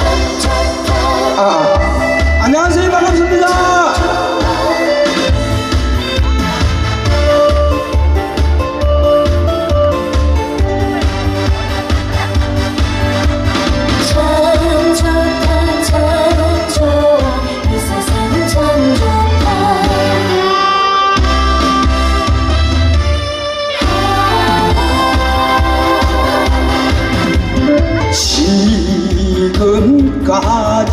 아, 지금까지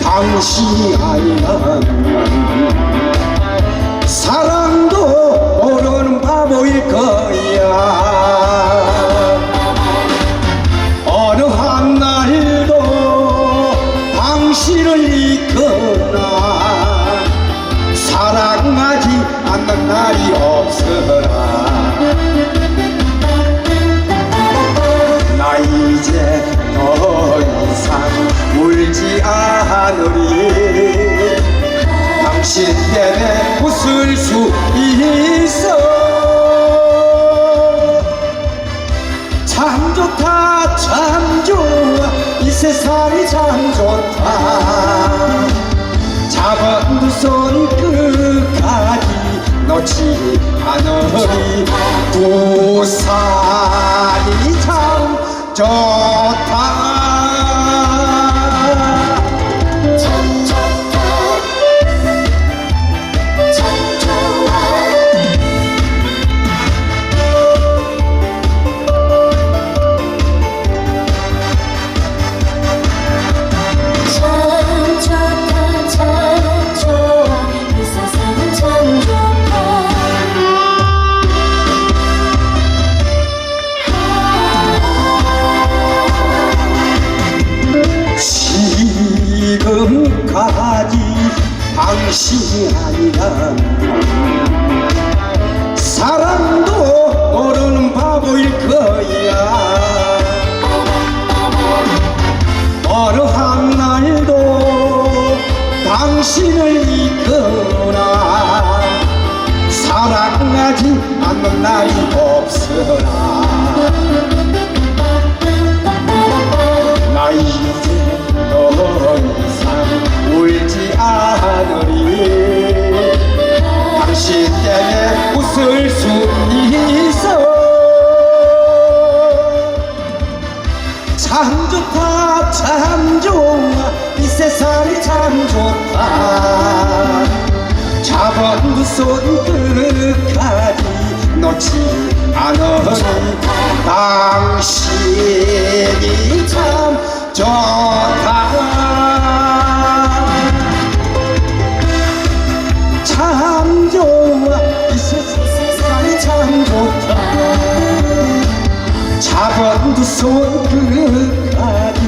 당신이 아니란 사랑도 모르는 바보일 거야. 어느 한날도 당신을 잊거나 사랑하지 않는 날이 없어라 당신 때문에 웃을 수 있어. 참 좋다 참 좋아. 이 세상이 참 좋다. 잡은 두손 끝까지 놓지 않으리 부산이 참 좋다 당신이 아니란 사랑도 모르는 바보일 거야. 어느 한 날도 당신을 잊거나. 사랑하지 않는 날이 없어라 끝까지 놓지 않으니 당신이 참 좋다. 참 좋아. 이 세상이 참 좋다. 잡은 두손 끝까지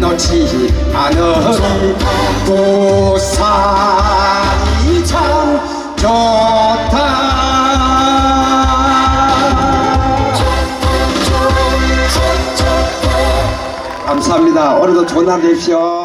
놓지 않으니 부산 감사합니다. 오늘도 좋은 하루 되십시오